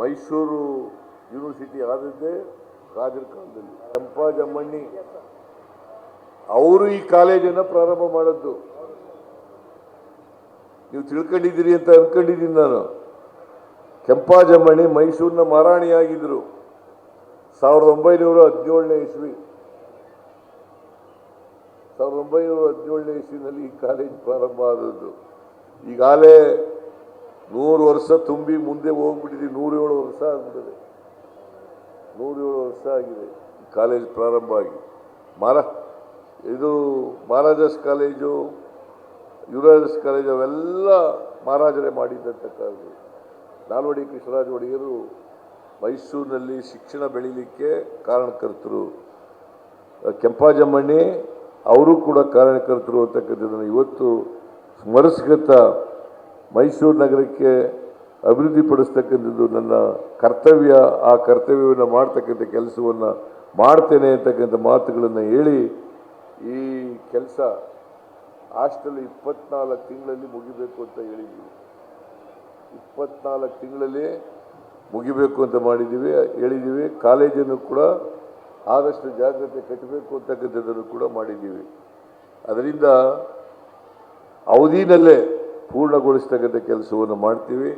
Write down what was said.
Mysuru university ಆದದ್ದೇ ರಾಜರ ಕಾಲದಲ್ಲಿ. ಚಂಪಾಜಮ್ಮಣ್ಣಿ ಅವರು ಈ ಕಾಲೇಜನ್ನು ಪ್ರಾರಂಭ ಮಾಡದ್ದು. ನೀವು ತಿಳ್ಕೊಂಡಿದ್ದೀರಿ ಅಂತ ಅನ್ಕೊಂಡಿದ್ದೀನಿ ನಾನು. ಕೆಂಪಾಜಮ್ಮಣ್ಣಿ ಮೈಸೂರಿನ ಮಹಾರಾಣಿಯಾಗಿದ್ದರು ಸಾವಿರದ ಒಂಬೈನೂರ ಹದಿನೇಳನೇ ಇಸ್ವಿ. ಸಾವಿರದ ಒಂಬೈನೂರ ಹದಿನೇಳನೇ ಇಸ್ವಿನಲ್ಲಿ ಈ ಕಾಲೇಜ್ ಪ್ರಾರಂಭ ಆದದ್ದು. ಈಗಾಗಲೇ ನೂರು ವರ್ಷ ತುಂಬಿ ಮುಂದೆ ಹೋಗ್ಬಿಟ್ಟಿದೆ ನೂರೇಳು ವರ್ಷ ಆಗ್ಬಿಟ್ಟಿದೆ. ನೂರೇಳು ವರ್ಷ ಆಗಿದೆ. ಕಾಲೇಜ್ ಪ್ರಾರಂಭ ಆಗಿ. ಮಾರ, ಇದು ಮಹಾರಾಜಸ್ ಕಾಲೇಜು, ಯುವರಾಜಸ್ ಕಾಲೇಜು ಅವೆಲ್ಲ ಮಹಾರಾಜರೇ ಮಾಡಿದ್ದಂಥ ಕಾಲೇಜು. ನಾಲ್ವಡಿ ಕೃಷ್ಣರಾಜ ಒಡೆಯರು ಮೈಸೂರಿನಲ್ಲಿ ಶಿಕ್ಷಣ ಬೆಳೀಲಿಕ್ಕೆ ಕಾರಣಕರ್ತರು. ಕೆಂಪಾಜಮ್ಮಣ್ಣಿ, ಅವರು ಕೂಡ ಕಾರಣಕರ್ತರು ಅಂತಕ್ಕಂಥದ್ದನ್ನು ಇವತ್ತು ಸ್ಮರಿಸ್ಕತ್ತ ಮೈಸೂರು ನಗರಕ್ಕೆ ಅಭಿವೃದ್ಧಿಪಡಿಸ್ತಕ್ಕಂಥದ್ದು ನನ್ನ ಕರ್ತವ್ಯ, ಆ ಕರ್ತವ್ಯವನ್ನು ಮಾಡ್ತಕ್ಕಂಥ ಕೆಲಸವನ್ನು ಮಾಡ್ತೇನೆ ಅಂತಕ್ಕಂಥ ಮಾತುಗಳನ್ನು ಹೇಳಿ ಈ ಕೆಲಸ ಹಾಸ್ಟೆಲ್ ಇಪ್ಪತ್ನಾಲ್ಕು ತಿಂಗಳಲ್ಲಿ ಮುಗಿಬೇಕು ಅಂತ ಹೇಳಿದ್ದೀವಿ. ಇಪ್ಪತ್ನಾಲ್ಕು ತಿಂಗಳಲ್ಲಿ ಮುಗಿಬೇಕು ಅಂತ ಮಾಡಿದ್ದೀವಿ, ಹೇಳಿದ್ದೀವಿ. ಕಾಲೇಜನ್ನು ಕೂಡ ಆದಷ್ಟು ಜಾಗ್ರತೆ ಕಟ್ಟಬೇಕು ಅಂತಕ್ಕಂಥದ್ದನ್ನು ಕೂಡ ಮಾಡಿದ್ದೀವಿ. ಅದರಿಂದ ಅವಧಿನಲ್ಲೇ ಪೂರ್ಣಗೊಳಿಸ್ತಕ್ಕಂಥ ಕೆಲಸವನ್ನು ಮಾಡ್ತೀವಿ.